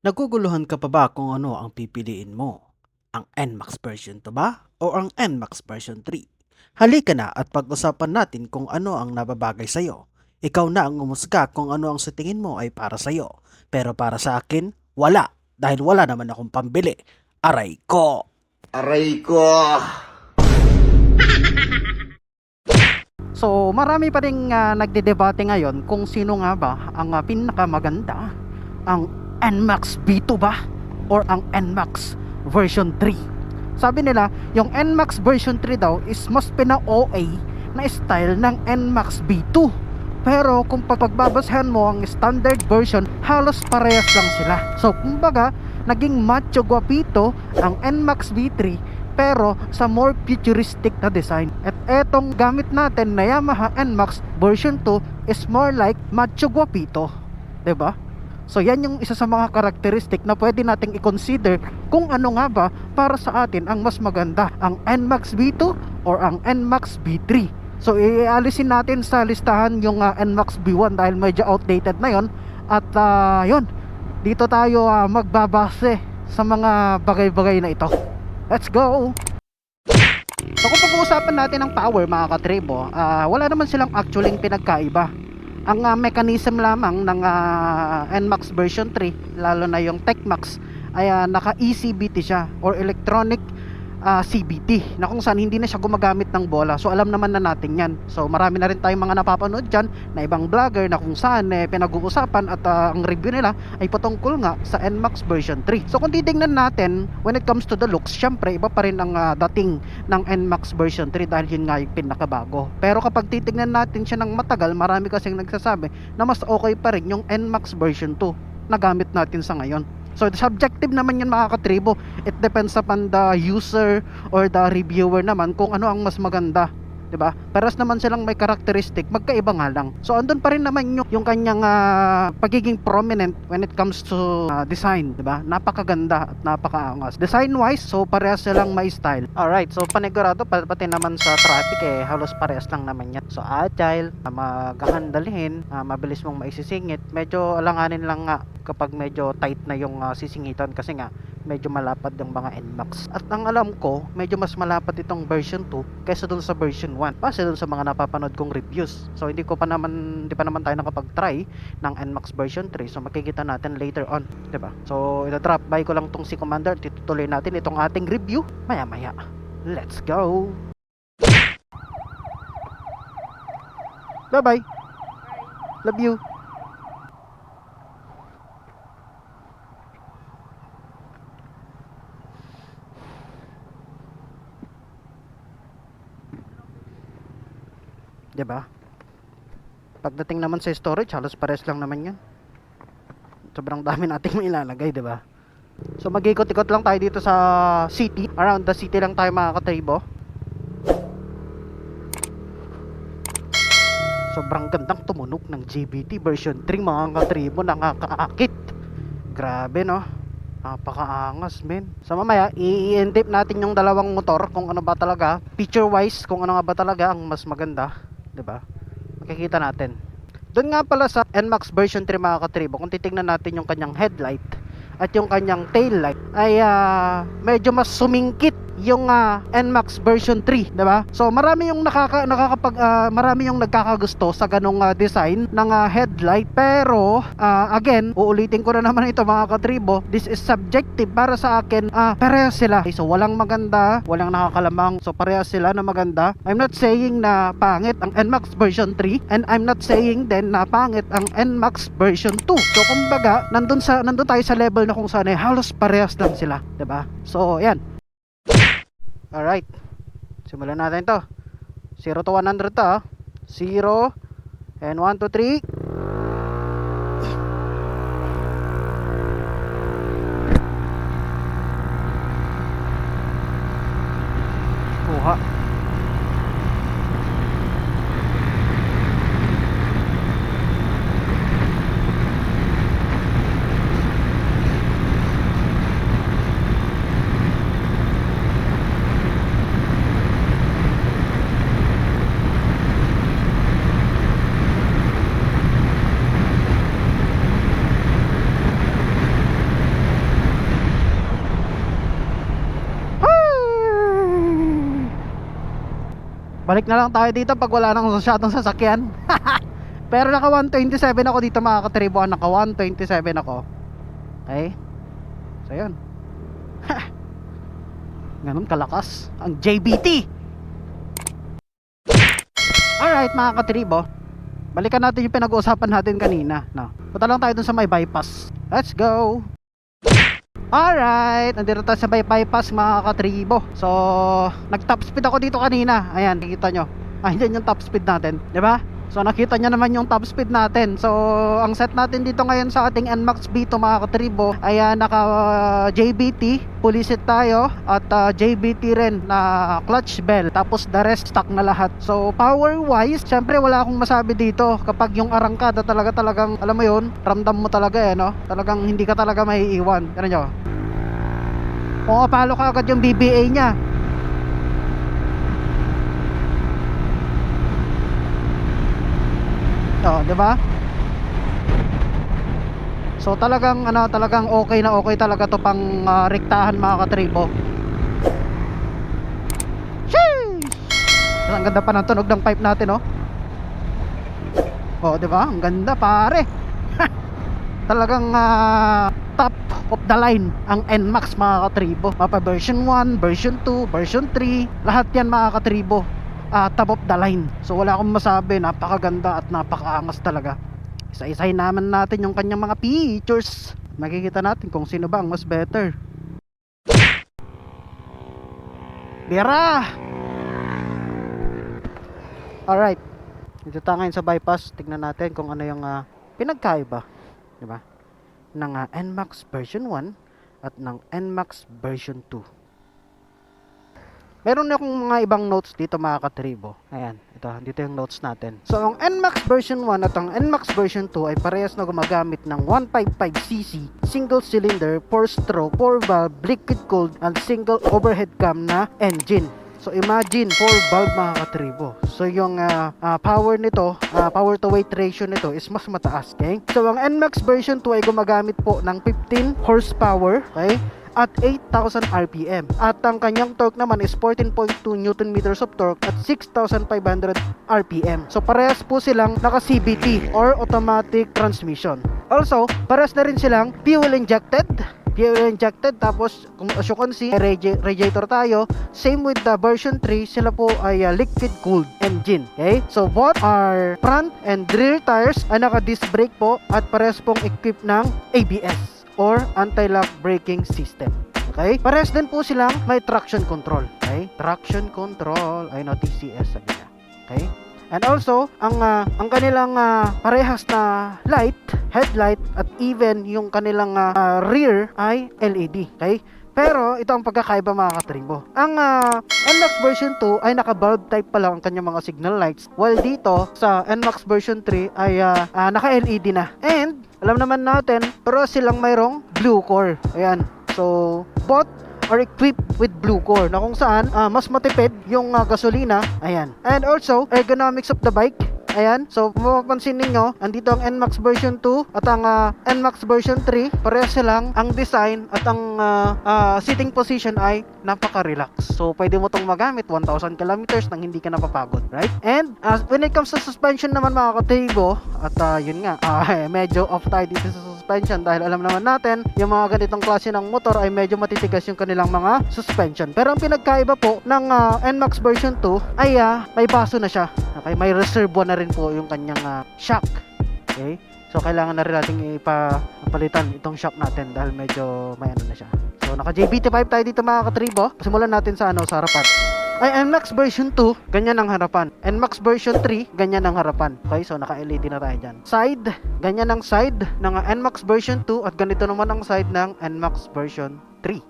Naguguluhan ka pa ba kung ano ang pipiliin mo? Ang NMAX version 2 ba? O ang NMAX version 3? Halika na at pag-usapan natin kung ano ang nababagay sa'yo. Ikaw na ang umusga kung ano ang sa tingin mo ay para sa'yo. Pero para sa akin, wala. Dahil wala naman akong pambili. Aray ko! Aray ko! So, marami pa rin uh, nagdedebate ngayon kung sino nga ba ang ah, pinakamaganda. Ang NMAX B2 ba? Or ang NMAX version 3? Sabi nila, yung NMAX version 3 daw is mas pina-OA na style ng NMAX B2. Pero kung pagbabashan mo ang standard version, halos parehas lang sila. So, kumbaga, naging macho guapito ang NMAX V3 pero sa more futuristic na design. At etong gamit natin na Yamaha NMAX version 2 is more like macho guapito. ba? So yan yung isa sa mga karakteristik na pwede nating i-consider kung ano nga ba para sa atin ang mas maganda, ang NMAX V2 or ang NMAX V3. So ialisin natin sa listahan yung uh, NMAX V1 dahil medyo outdated na yon at uh, yun, dito tayo uh, magbabase sa mga bagay-bagay na ito. Let's go! So kung pag-uusapan natin ng power mga katribo, ah, wala naman silang actually pinagkaiba. Ang ah, mechanism lamang ng ah, NMAX version 3, lalo na yung TechMax, ay ah, naka ECBT siya or electronic ah, CBT na kung saan hindi na siya gumagamit ng bola. So alam naman na natin yan. So marami na rin tayong mga napapanood dyan na ibang vlogger na kung saan eh, pinag-uusapan at ah, ang review nila ay patungkol nga sa NMAX version 3. So kung titingnan natin, when it comes to the looks, syempre iba pa rin ang ah, dating ng NMAX version 3 dahil yun nga yung pinakabago. Pero kapag titingnan natin siya ng matagal, marami kasing nagsasabi na mas okay pa rin yung NMAX version 2 na gamit natin sa ngayon. So subjective naman yan mga katribo. It depends upon the user or the reviewer naman kung ano ang mas maganda. 'Di ba? Paras naman silang may characteristic, magkaiba nga lang. So andun pa rin naman yung, yung kanyang ah, pagiging prominent when it comes to ah, design, 'di ba? Napakaganda at napakaangas. Design wise, so parehas silang may style. Alright, so panigurado pa- pati naman sa traffic eh halos parehas lang naman yan. So agile, ah, magaan dalhin, ah, mabilis mong maisisingit. Medyo alanganin lang nga kapag medyo tight na yung ah, sisingitan kasi nga medyo malapad yung mga NMAX. At ang alam ko, medyo mas malapad itong version 2 kaysa dun sa version 1. Base dun sa mga napapanood kong reviews. So hindi ko pa naman hindi pa naman tayo nakapag-try ng NMAX version 3. So makikita natin later on, 'di ba? So ida-drop by ko lang tong si Commander, titutuloy natin itong ating review maya-maya. Let's go. Bye-bye. Love you. Di ba? Pagdating naman sa storage, halos pares lang naman yan. Sobrang dami nating mailalagay, di ba? So mag-ikot-ikot lang tayo dito sa city. Around the city lang tayo mga. Sobrang gandang tumunog ng GBT version 3 mga katribo. Nakakaakit. Grabe no? Napakaangas men. So mamaya, i-intip natin yung dalawang motor kung ano ba talaga. Feature wise, kung ano nga ba talaga ang mas maganda. 'Di ba? Makikita natin. Doon nga pala sa NMAX version 3 mga katribo, kung titingnan natin yung kanyang headlight at yung kanyang tail light ay ah, medyo mas sumingkit yung ah, NMAX version 3, 'di ba? So marami yung nakaka nakakapag ah, marami yung nagkakagusto sa ganong ah, design ng ah, headlight pero ah, again, uulitin ko na naman ito mga katribo, this is subjective para sa akin, ah, parehas sila. Okay, so walang maganda, walang nakakalamang, so parehas sila na maganda. I'm not saying na pangit ang NMAX version 3 and I'm not saying din na pangit ang NMAX version 2. So kumbaga, nandun sa nandun tayo sa level na kung saan eh, halos parehas lang sila, 'di ba? So, yan. Alright. Simulan natin to. 0 to 100 to. ah. 0 and 1 to 3. Kuha. Balik na lang tayo dito pag wala nang masyadong sasakyan. Pero naka 127 ako dito mga katribo. Naka 127 ako. Okay? So yun. Ganun kalakas. Ang JBT. Alright mga katribo. Balikan natin yung pinag-uusapan natin kanina. No? Punta lang tayo dun sa may bypass. Let's go! Alright, nandito tayo sa may bypass mga katribo. So, nag-top speed ako dito kanina. Ayan, nakikita nyo. Ah, yan yung top speed natin. ba? So, nakita nyo naman yung top speed natin. So, ang set natin dito ngayon sa ating NMAX B2 mga katribo ay ah, naka ah, JBT, pulisit tayo at ah, JBT rin na clutch bell. Tapos the rest stock na lahat. So, power wise, syempre wala akong masabi dito. Kapag yung arangkada talaga talagang, alam mo yun, ramdam mo talaga eh, no? Talagang hindi ka talaga maiiwan. Ano nyo? Oo, palo ka agad yung BBA niya. Oo, 'di ba? So talagang ano, talagang okay na okay talaga to pang ah, rektahan mga katribo. Sheesh! Ang ganda pa ng tunog ng pipe natin, oh. Oh, 'di ba? Ang ganda, pare. talagang ah, top of the line ang NMAX mga katribo. Mapa version 1, version 2, version 3, lahat 'yan mga katribo. Ah, top of the line. So wala akong masabi, napakaganda at napakaangas talaga. Isa-isahin naman natin yung kanyang mga features. Makikita natin kung sino ba ang mas better. Bira! Alright. Dito tayo ngayon sa bypass. Tignan natin kung ano yung ah, pinagkaiba. Di ba? Ng ah, NMAX version 1 at ng NMAX version 2. Meron akong mga ibang notes dito mga katribo. Ayan, ito, dito yung notes natin. So, ang NMAX version 1 at ang NMAX version 2 ay parehas na gumagamit ng 155cc, single cylinder, 4-stroke, 4-valve, liquid cooled, and single overhead cam na engine. So imagine 4 valve mga katribo. So yung ah, ah, power nito, ah, power to weight ratio nito is mas mataas, okay? So ang NMAX version 2 ay gumagamit po ng 15 horsepower, okay? At 8,000 RPM. At ang kanyang torque naman is 14.2 Newton meters of torque at 6,500 RPM. So parehas po silang naka CVT or automatic transmission. Also, parehas na rin silang fuel injected fuel injected tapos kung as you can see radiator tayo same with the version 3 sila po ay uh, liquid cooled engine okay so both are front and rear tires ay naka disc brake po at parehas pong equipped ng ABS or anti-lock braking system. Okay? Parehas din po silang may traction control. Okay? Traction control. Ay no TCS sabi niya. Okay? And also, ang ah, ang kanilang ah, parehas na light, headlight at even yung kanilang ah, rear ay LED, okay? Pero ito ang pagkakaiba mga katribo. Ang ah, NMAX version 2 ay naka-bulb type pa lang ang kanyang mga signal lights. While dito sa NMAX version 3 ay ah, ah, naka-LED na. And alam naman natin, pero silang mayroong blue core. Ayan. So, both are equipped with blue core na kung saan ah, mas matipid yung ah, gasolina. Ayan. And also, ergonomics of the bike. Ayan. So, mapapansin ninyo, andito ang NMAX version 2 at ang ah, NMAX version 3. Parehas silang ang design at ang ah, ah, sitting position ay napaka-relax. So, pwede mo tong magamit 1,000 kilometers nang hindi ka napapagod. Right? And, ah, when it comes to suspension naman mga katribo, at ah, yun nga, ah, medyo off tayo dito sa suspension dahil alam naman natin, yung mga ganitong klase ng motor ay medyo matitigas yung kanilang mga suspension. Pero ang pinagkaiba po ng ah, NMAX version 2 ay ah, may baso na siya. Okay, may reservoir na rin po yung kanyang ah, shock. Okay? So kailangan na rin natin ipapalitan itong shock natin dahil medyo may ano na siya. So naka JBT5 tayo dito mga katribo. Simulan natin sa ano sa harapan. Ay, NMAX version 2, ganyan ang harapan. NMAX version 3, ganyan ang harapan. Okay, so naka-LED na tayo dyan. Side, ganyan ang side ng NMAX version 2 at ganito naman ang side ng NMAX version 3.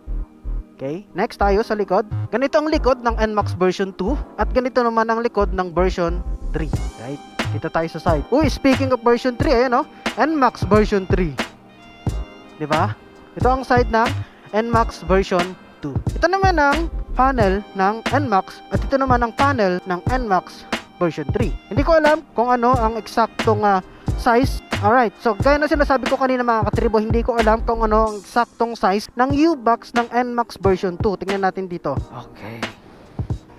Okay, next tayo sa likod. Ganito ang likod ng NMAX version 2 at ganito naman ang likod ng version 3. Right? Dito tayo sa side. Uy, speaking of version 3, ayan oh. NMAX version 3. 'Di ba? Ito ang side ng NMAX version 2. Ito naman ang panel ng NMAX at ito naman ang panel ng NMAX version 3. Hindi ko alam kung ano ang eksaktong ah, size. Alright, so gaya na sinasabi ko kanina mga katribo, hindi ko alam kung ano ang eksaktong size ng U-box ng NMAX version 2. Tingnan natin dito. Okay.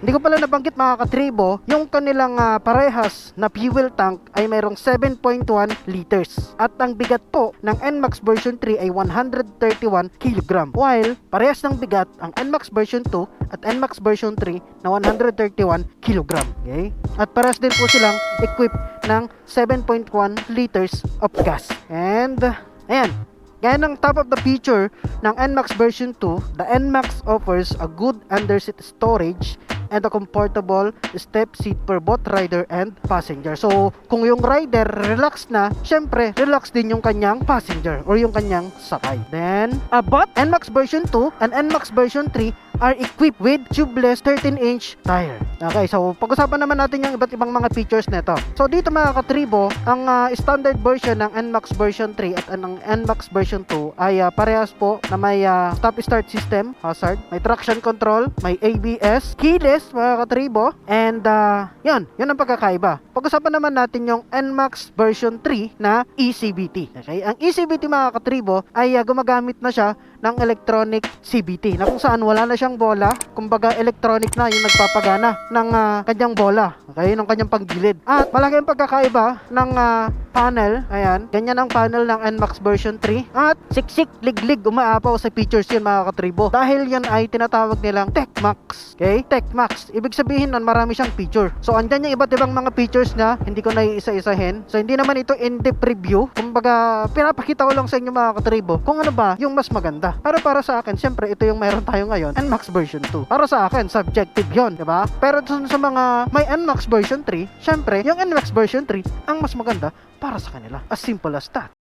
Hindi ko pala nabanggit mga katribo, yung kanilang ah, parehas na fuel tank ay mayroong 7.1 liters. At ang bigat po ng NMAX version 3 ay 131 kg. While parehas ng bigat ang NMAX version 2 at NMAX version 3 na 131 kg. Okay? At parehas din po silang equipped ng 7.1 liters of gas. And ayan, Gaya ng top of the feature ng NMAX version 2, the NMAX offers a good underseat storage and a comfortable step seat for both rider and passenger. So, kung yung rider relax na, syempre, relax din yung kanyang passenger or yung kanyang sakay. Then, uh, but NMAX version 2 and NMAX version 3 are equipped with tubeless 13-inch tire. Okay, so pag-usapan naman natin yung iba't ibang mga features nito. So dito mga katribo, ang ah, standard version ng NMAX version 3 at ang NMAX version 2 ay ah, parehas po na may ah, stop-start system, hazard, may traction control, may ABS, keyless mga katribo, and uh, yan, yun ang pagkakaiba. Pag-usapan naman natin yung NMAX version 3 na ECBT. Okay, ang ECBT mga katribo ay ah, gumagamit na siya ng electronic CBT na kung saan wala na siyang bola. Kumbaga electronic na yung nagpapagana ng ah, kanyang bola okay ng kanyang panggilid. At malaki ang pagkakaiba ng ah, panel ayan ganyan ang panel ng NMAX version 3 at siksik liglig umaapaw sa features yun mga katribo. Dahil yan ay tinatawag nilang TechMax okay? TechMax ibig sabihin nun marami siyang feature. So andyan yung iba't ibang mga features na hindi ko na iisa-isahin so hindi naman ito in-depth review. Kumbaga pinapakita ko lang sa inyo mga katribo kung ano ba yung mas maganda pero para sa akin syempre ito yung meron tayo ngayon NMAX version 2 para sa akin subjective yon di ba? Pero dun sa mga may NMAX version 3 syempre yung NMAX version 3 ang mas maganda para sa kanila. As simple as that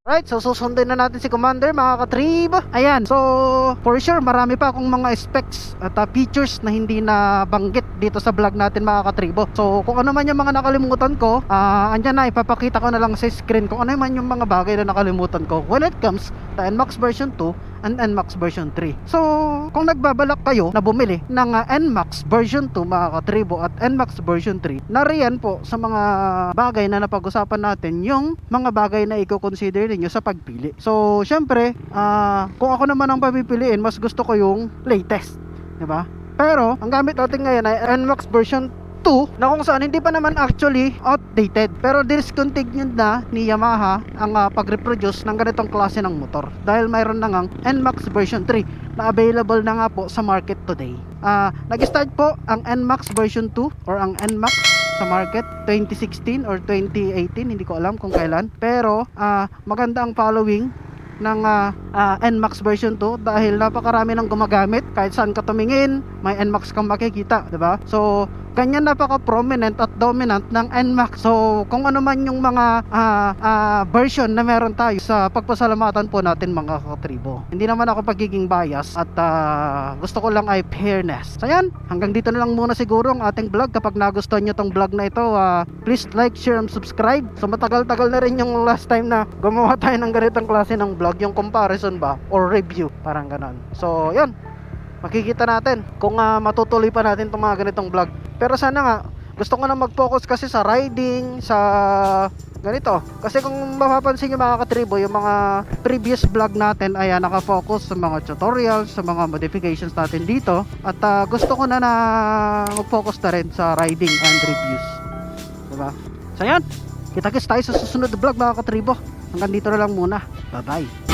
Right, so susundin na natin si Commander mga katrib. Ayan, so for sure marami pa akong mga specs at uh, features na hindi na banggit dito sa vlog natin mga katribo. So kung ano man yung mga nakalimutan ko, ah andyan na ipapakita ko na lang sa screen kung ano man yung mga bagay na nakalimutan ko when it comes to NMAX version 2 and NMAX version 3. So, kung nagbabalak kayo na bumili ng ah, NMAX version 2 mga katribo at NMAX version 3, nariyan po sa mga bagay na napag-usapan natin yung mga bagay na i-consider ninyo sa pagpili. So, syempre, ah, kung ako naman ang papipiliin, mas gusto ko yung latest. 'di ba? Pero, ang gamit natin ngayon ay NMAX version 2 na kung saan hindi pa naman actually outdated. Pero discontinued na ni Yamaha ang ah, pag-reproduce ng ganitong klase ng motor. Dahil mayroon na ngang NMAX version 3 na available na nga po sa market today. Ah, nag-start po ang NMAX version 2 or ang NMAX sa market 2016 or 2018 hindi ko alam kung kailan. Pero ah, maganda ang following ng ah, ah, NMAX version 2 dahil napakarami ng gumagamit. Kahit saan ka tumingin may NMAX kang makikita ba? So ganyan napaka prominent at dominant ng NMAX so kung ano man yung mga ah, ah, version na meron tayo sa pagpasalamatan po natin mga katribo. Hindi naman ako pagiging bias at ah, gusto ko lang ay fairness. So yan. Hanggang dito na lang muna siguro ang ating vlog. Kapag nagustuhan nyo tong vlog na ito ah, please like, share, and subscribe. So matagal-tagal na rin yung last time na gumawa tayo ng ganitong klase ng vlog. Yung comparison ba? Or review? Parang ganon. So yan makikita natin kung ah, matutuloy pa natin itong mga ganitong vlog. Pero sana nga gusto ko na mag-focus kasi sa riding sa ganito. Kasi kung mapapansin nyo mga katribo yung mga previous vlog natin ay ah, nakafocus sa mga tutorials sa mga modifications natin dito. At ah, gusto ko na na mag-focus na rin sa riding and reviews. Diba? So yan kita kits tayo sa susunod vlog mga katribo. Hanggang dito na lang muna. Bye bye